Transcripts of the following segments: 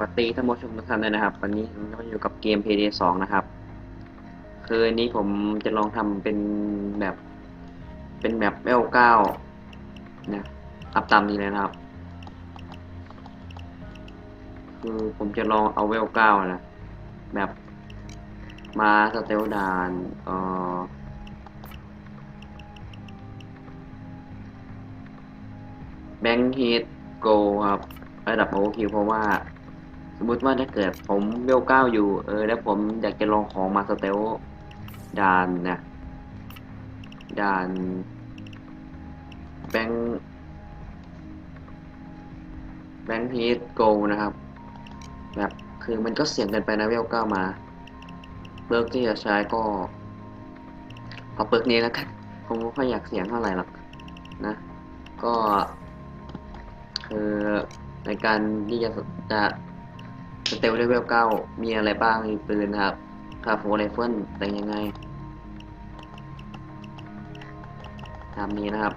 วัสดีท่านผู้ชมทุกท่านเลยนะครับ วันนี้ผมก็อยู่กับเกม Payday 2 นะครับ คืออันนี้ผมจะลองทำเป็นแบบ เป็นแบบเวลก้านะอัพตามนี้เลยนะครับ คือผมจะลองเอาเวลก้านะแบบมาสเตลดานเอ่อแบงค์ฮีทโกครับ ระดับโอคิวเพราะว่า สมมติว่าถ้าเกิดผมเวลเก้าอยู่ เออ แล้วผมอยากจะลองของมาสเตลดานนะดานแบงแบงฮีทโกนะครับ แบบคือมันก็เสี่ยงกินไปนะเวลเก้ามาเบิร์กที่จะใช้ก็เอาเบิร์กนี้แล้วกันผมไม่ค่อยอยากเสี่ยงเท่าไหร่หรอกนะ ก็ คือในการที่จะจะ เตลเลเวลเก้ามีอะไรบ้างมีปืนนะครับคาโฟไรเฟิลแต่งยังไงตามนี้นะครับ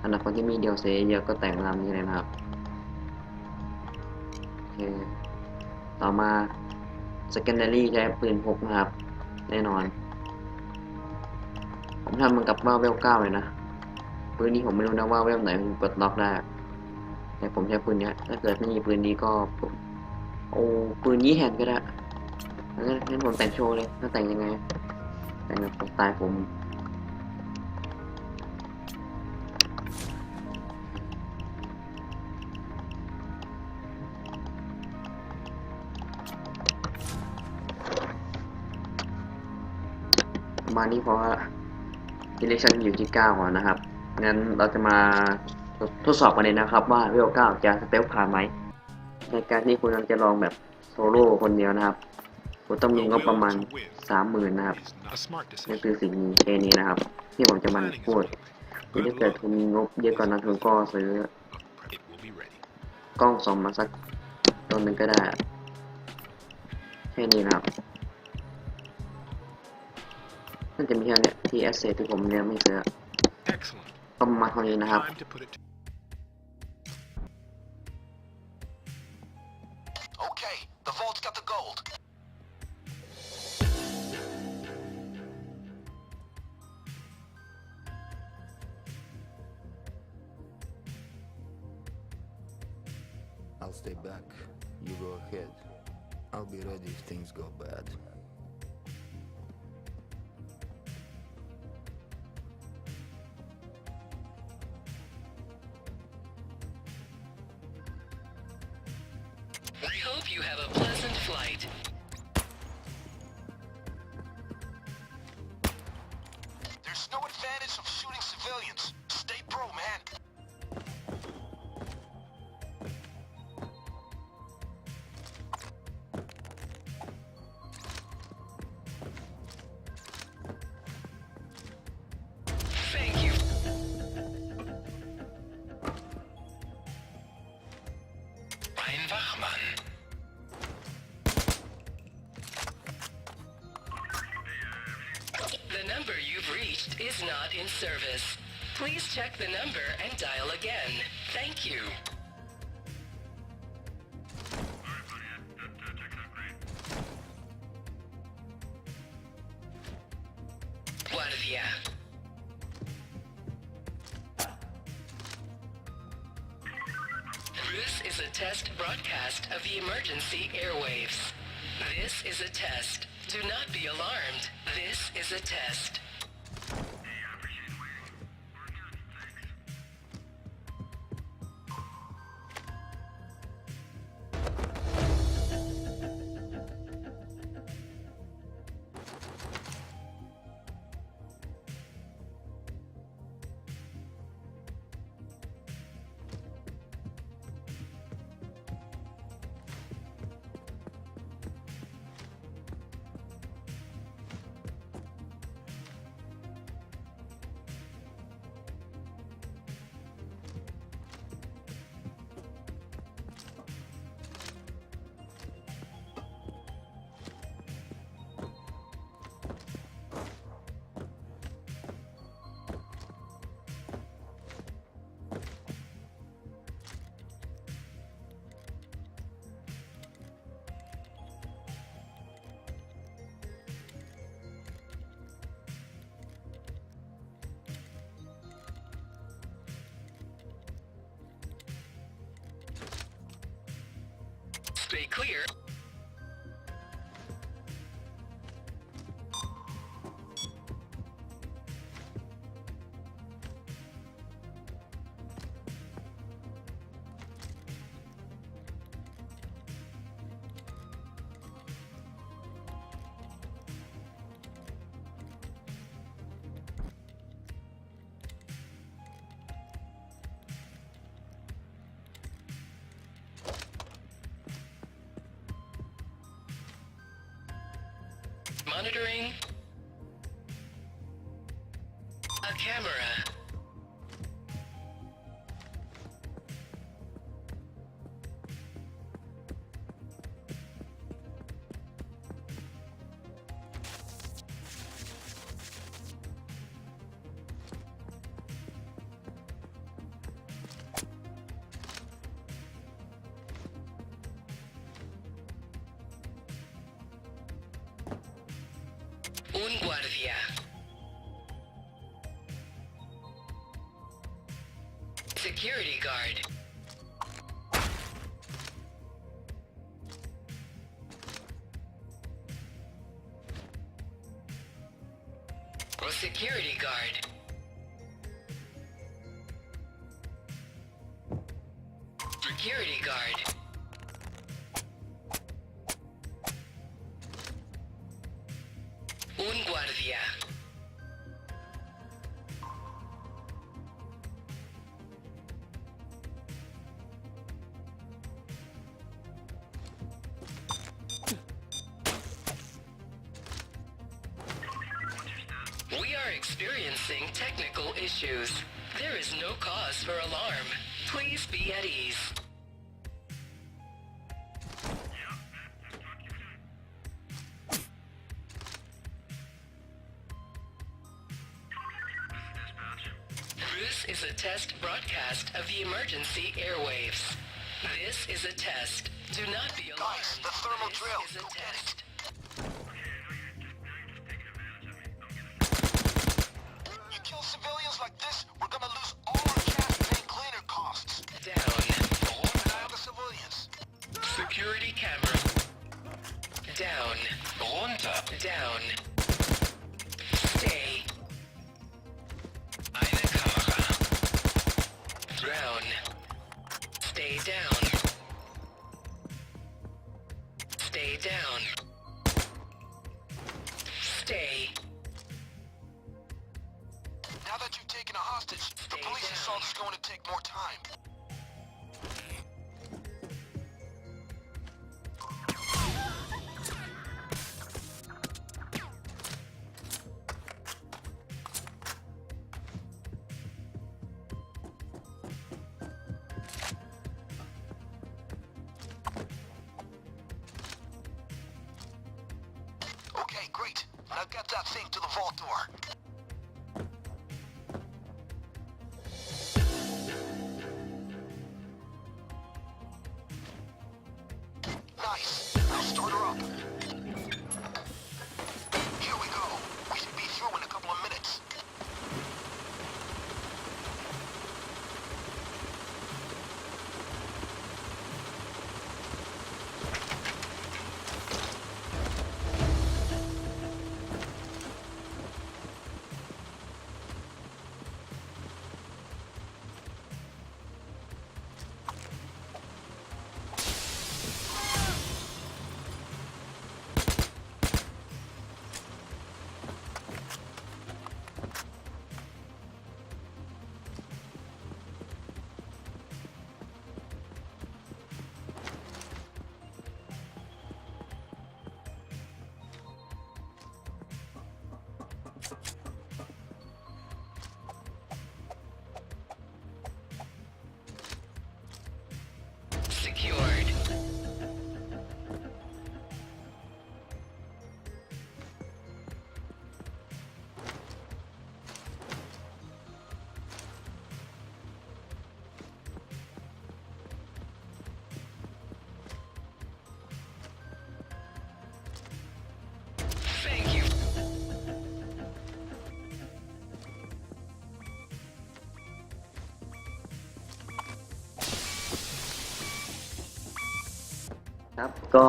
สำหรับคนที่มีเดียวเซเยอะก็แต่งตามนี้เลยนะครับโอเคต่อมา secondary ใช้ปืนพกนะครับ แน่นอน ผมทำมันกับว่าเวลเก้าเลยนะปืนนี้ผมไม่รู้นะว่าเวลไหนผมกดล็อกได้แต่ผมใช้ปืนเนี้ยถ้าเกิดไม่มีปืนนี้ก็ผม โอ้ปืนนี้แฮนก็ได้งั้นงั้นผมแต่งโชว์เลยถ้าแต่งยังไง แต่งแบบสไตล์ผมประมาณนี้เพราะว่า election อยู่ที่9ก่อนนะครับ งั้นเราจะมาทดสอบกันเลยนะครับว่าเวล9จะสเตลผ่านไหม ในการที่คุณจะลองแบบโซโล่คนเดียวนะครับ คุณต้องมีงบประมาณ30,000นะครับ A smart นั่น decision. คือสิ่งแค่นี้นะครับ ที่ผมจะมาพูดหรือถ้าเกิดคุณมีงบเยอะกว่านั้นคุณก็ซื้อ It will be ready. กล้องส่องมาสักตัวหนึ่งก็ได้แค่นี้นะครับน่าจะมีแค่เนี้ยที่แอสเซทที่ผมเนี่ยไม่ซื้อ Excellent. ก็ประมาณเท่านี้นะครับ You go ahead. I'll be ready if things go bad. Check the number and dial again. Thank you. Guardia. This is a test broadcast of the emergency airwaves. This is a test. Do not be alarmed. This is a test. Clear. Monitoring. Un guardia. Security guard. Security guard. Experiencing technical issues. There is no cause for alarm. Please be at ease. This is a test broadcast of the emergency airwaves. This is a test. Do not be alarmed. Guys, the thermal This drill. is a test. Down. Runter. Down. Now get that thing to the vault door. ครับก็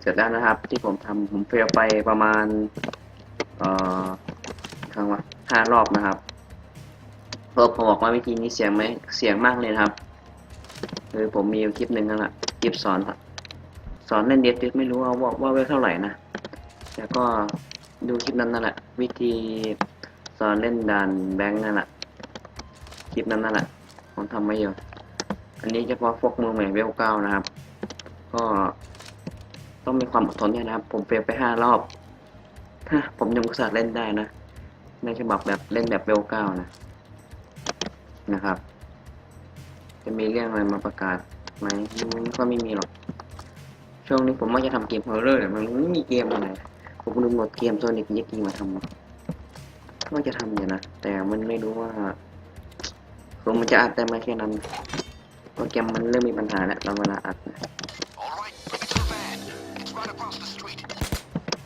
เสร็จแล้วนะครับ ที่ผมทำผมเฟลไปประมาณ เอ่อครั้งว่าห้ารอบนะครับเพราะผมบอกว่าวิธีนี้เสียงไหมเสียงมากเลยนะครับคือผมมีคลิปหนึ่งนั่นแหละคลิปสอนสอนเล่นเดสติไม่รู้ว่าว่าว่าเวลเท่าไหร่นะแต่ก็ดูคลิปนั้นนั่นแหละวิธีสอนเล่นด่านแบงค์นั่นแหละคลิปนั้นนั่นแหละผมทำไม่เยอะอันนี้เฉพาะพวกมือใหม่เวลเก้านะครับ ก็ต้องมีความอดทนด้วยนะครับ ผมเฟลไปห้ารอบฮะผมยังอุตส่าห์เล่นได้นะ ในฉบับแบบเล่นแบบเวลเก้านะ นะครับ จะมีเรื่องอะไรมาประกาศไหมก็ไม่มีหรอก ช่วงนี้ผมว่าจะทำเกมฮอร์เรอร์แต่มันไม่มีเกมอะไร ผมดูหมดเกมโซนิกยักกี้มาทำว่าจะทำอยู่นะ แต่มันไม่รู้ว่าคือมันจะอัดได้ไหมแค่นั้นโปรแกรมมันเริ่มมีปัญหาแล้วเราเวลาอัดนะ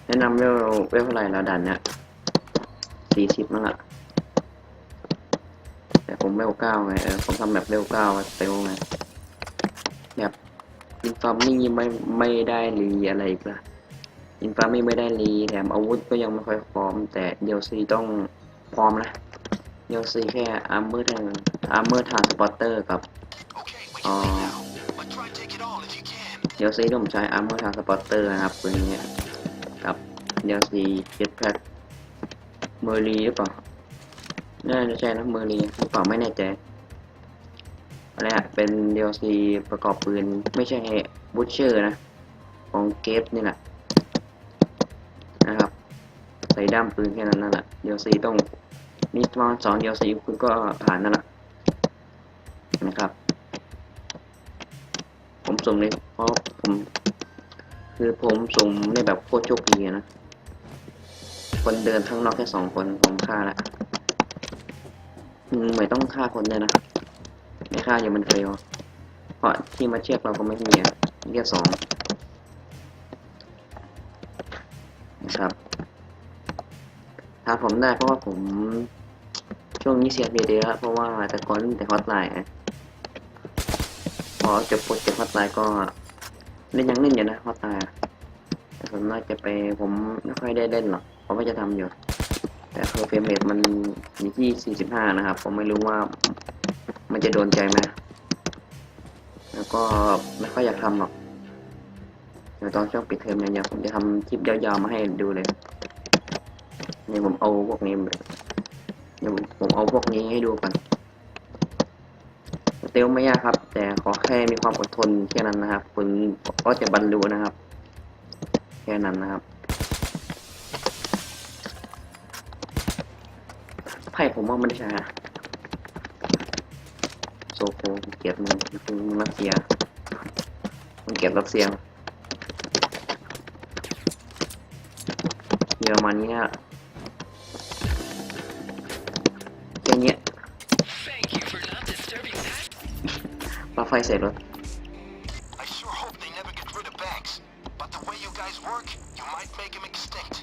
แนะนำเวลเวลเท่าไหร่แล้วดันเนี่ยสี่สิบนั่นแหละแต่ผมเวลเก้าไงเออผมทำแบบเวลเก้าเร็วไงแบบอินฟามี่ไม่ไม่ได้รีอะไรอีกละอินฟามี่ไม่ได้รีแถมอาวุธก็ยังไม่ค่อยพร้อม แต่เดลซีต้องพร้อมนะเดลซีแค่อาร์เมอร์ทางอาร์เมอร์ทางสปอร์เตอร์กับ Okay, we can leave now. But try and take it all if you can. เดลซีที่ผมใช้อาร์เมอร์ทางสปอร์เตอร์นะครับปืนเนี้ย เดลซีเจ็ตแพ็คเมอรีหรือเปล่า น่าจะใช่นะเมอรีหรือเปล่าไม่แน่ใจอันนี้เป็น DLC ประกอบปืน ไม่ใช่บูชเชอร์นะ ของเกฟนี่แหละนะครับ ใส่ด้ามปืนแค่นั้นนั่นแหละ DLC ต้องมีประมาณสอง DLC คุณก็ผ่านนั่นแหละนะครับ ผมสุ่มเลยเพราะผมคือผมสุ่มในแบบโคตรโชคดีนะ คนเดินข้างนอกแค่สองคนผมฆ่าละอืมไม่ต้องฆ่าคนเลยนะไม่ฆ่าอยู่มันเฟลเพราะที่มาเชือกเราก็ไม่มีอะมีแค่สองนะครับถ้าผมได้เพราะว่าผมช่วงนี้เสียเบียเยอะเพราะว่าแต่ก่อนแต่ฮอตไลน์พอจบโปรเจกต์ฮอตไลน์ก็เล่นยังเล่นอยู่นะฮอตไลน์แต่ส่วนมากจะไปผมไม่ค่อยได้เล่นหรอก เพราะว่จะทำอยู่ แต่คือเฟรมเรทมันอยู่ที่ 45 นะครับ ผมไม่รู้ว่ามันจะโดนใจไหมแล้วก็ไม่ค่อยอยากทำหรอกเดี๋ยวตอนช่วงปิดเทอมเนี่ยเดี๋ยวผมจะทำคลิปยาวๆมาให้ดูเลยนี่ผมเอาพวกนี้เดี๋ยผมเอาพวกนี้ให้ดูก่อนเตลไม่ยากครับ แต่ขอแค่มีความอดทนแค่นั้นนะครับ คุณก็จะบรรลุนะครับ แค่นั้นนะครับ ไพ่ผมว่ามันใช่อะโซโคเกลียดมึงคือมึงรัสเซียมึงเกลียดรัสเซียเยอรมันเนี่ยแค่เนี้ย Thank you for not disturbing that. ปลั๊กไฟเสร็จรถ I sure hope they never get rid of banks. But the way you guys work, you might make them extinct.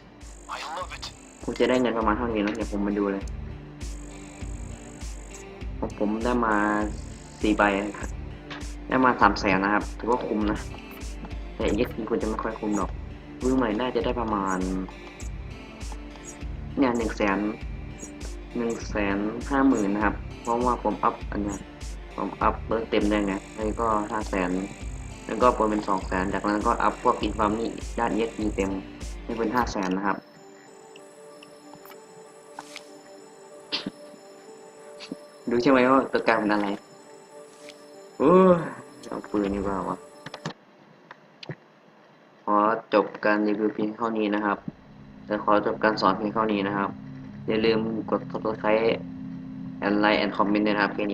I love it. กูจะได้เงินประมาณเท่านี้นะเดี๋ยวผมมาดูเลย ของผมได้มาสี่ใบครับได้มาสามแสนนะครับ ถือว่าคุ้มนะ แต่เอ็กซ์คุณจะไม่ค่อยคุ้มหรอกมือใหม่น่าจะได้ประมาณ เนี่ยหนึ่งแสนหนึ่งแสนห้าหมื่นนะครับ เพราะว่าผมอัพอันนี้ผมอัพเบิร์เต็มได้ไงแล้วก็ห้าแสนแล้วก็เป็นสองแสนจากนั้นก็อัพพวกอินฟามี่ด้านเอ็กซ์เต็มให้เป็นห้าแสนนะครับ ดูใช่ไหมว่าตัวกลางเป็นอะไรโอ้เอาปืนดีกว่าวะขอจบการรีวิวเพียงเท่านี้นะครับและขอจบการสอนเพียงเท่านี้นะครับ อย่าลืมกด subscribe and like and comment นะครับแค่นี้